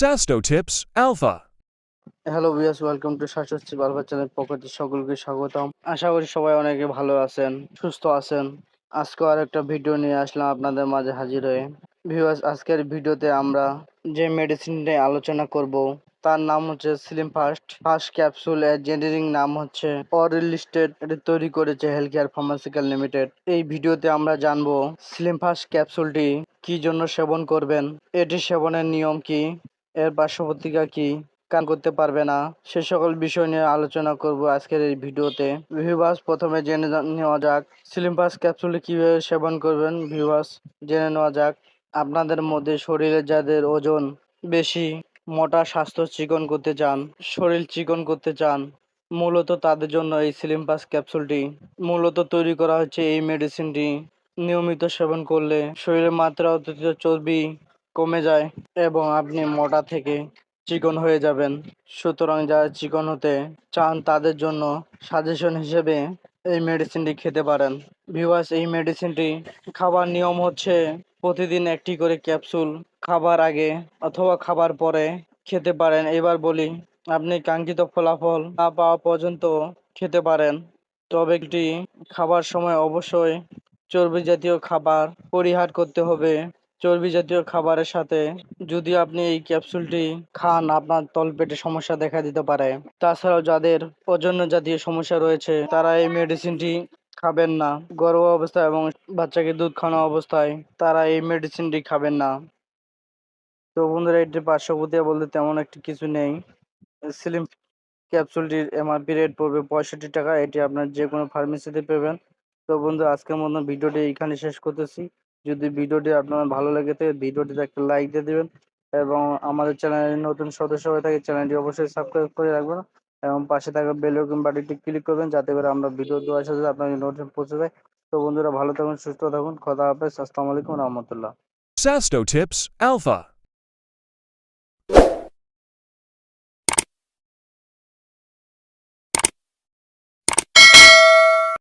Sasto Tips Alpha. Hello viewers welcome to Shashwati Balba channel পকেটে সকলকে স্বাগতম। আশা করি সবাই অনেকে ভালো আছেন, সুস্থ আছেন। আজকে আর একটা ভিডিও নিয়ে আসলাম আপনাদের মাঝে হাজির হয়ে। ভিউয়ার্স আজকের ভিডিওতে আমরা যে মেডিসিন নিয়ে আলোচনা করব, তার নাম হচ্ছে স্লিম ফাস্ট ফার্স্ট ক্যাপসুল এর জেনারিক নাম হচ্ছে অরিল লিস্টেড এটি তৈরি করেছে হেলথ কেয়ার ফার্মাসিক্যাল লিমিটেড এই ভিডিওতে আমরা জানব স্লিম ফাস্ট ক্যাপসুলটি কি জন্য সেবন করবেন এটি সেবনের নিয়ম কি এর পার্শ্ব প্রতিক্রিয়া কি? কান করতে পারবে না। সে সকল বিষয় নিয়ে আলোচনা করব আজকের এই ভিডিওতে। ভিউয়ার্স, প্রথমে জেনে নেওয়া যাক সিলিম্পাস ক্যাপসুল কীভাবে সেবন করবেন। ভিউয়ার্স, জেনে নেওয়া যাক আপনাদের মধ্যে শরীরে যাদের ওজন বেশি, মোটা স্বাস্থ্য চিকন করতে চান, শরীর চিকন করতে চান, মূলত তাদের জন্য এই সিলিম্পাস ক্যাপসুলটি মূলত তৈরি করা হচ্ছে এই মেডিসিনটি নিয়মিত সেবন করলে শরীরের মাত্রা অতিরিক্ত চর্বি কমে যায় এবং আপনি মোটা থেকে চিকন হয়ে যাবেন। সুতরাং যারা চিকন হতে চান, তাদের জন্য সাজেশন হিসেবে এই মেডিসিনটি খেতে পারেন। ভিউয়ার্স এই মেডিসিনটি খাবার নিয়ম হচ্ছে প্রতিদিন একটি করে ক্যাপসুল খাবার আগে অথবা খাবার পরে খেতে পারেন। এবার বলি, আপনি কাঙ্ক্ষিত ফলাফল না পাওয়া পর্যন্ত খেতে পারেন। তবে একটি খাবার সময় অবশ্যই চর্বি জাতীয় খাবার পরিহার করতে হবে। চর্বি জাতীয় খাবারের সাথে যদি আপনি এই ক্যাপসুলটি খান, আপনার তলপেটে সমস্যা দেখা দিতে পারে। তাছাড়াও যাদের ওজন জাতীয় সমস্যা রয়েছে, তারা এই মেডিসিনটি খাবেন না। গর্ভ অবস্থায় এবং বাচ্চাকে দুধ খাওয়ানো অবস্থায় তারা এই মেডিসিনটি খাবেন না। তো বন্ধুরা এটি পার্শ্ব প্রতিক্রিয়া বলতে তেমন একটি কিছু নেই। স্লিম ক্যাপসুলটির এমআরপি রেট পড়বে পঁয়ষট্টি টাকা। এটি আপনার যে কোনো ফার্মেসিতে পাবেন। তো বন্ধু আজকের মতো ভিডিওটি এইখানে শেষ করতেছি। যদি ভিডিওটি আপনার ভালো লেগে থাকে, ভিডিওটিতে একটা লাইক দিয়ে দিবেন এবং আমাদের চ্যানেলের নতুন সদস্য হয়ে থাকে, চ্যানেলটি অবশ্যই সাবস্ক্রাইব করে রাখবেন এবং পাশে থাকা বেল আইকন বাটনটি ক্লিক করবেন যাতে করে আমরা ভিডিও দেওয়ার সাথে আপনাকে নোটিফিকেশন পৌঁছে যায় তো বন্ধুরা ভালো থাকুন, সুস্থ থাকুন, খোদা হাফেজ, আসসালামু আলাইকুম রহমতুল্লাহ Sasto Tips.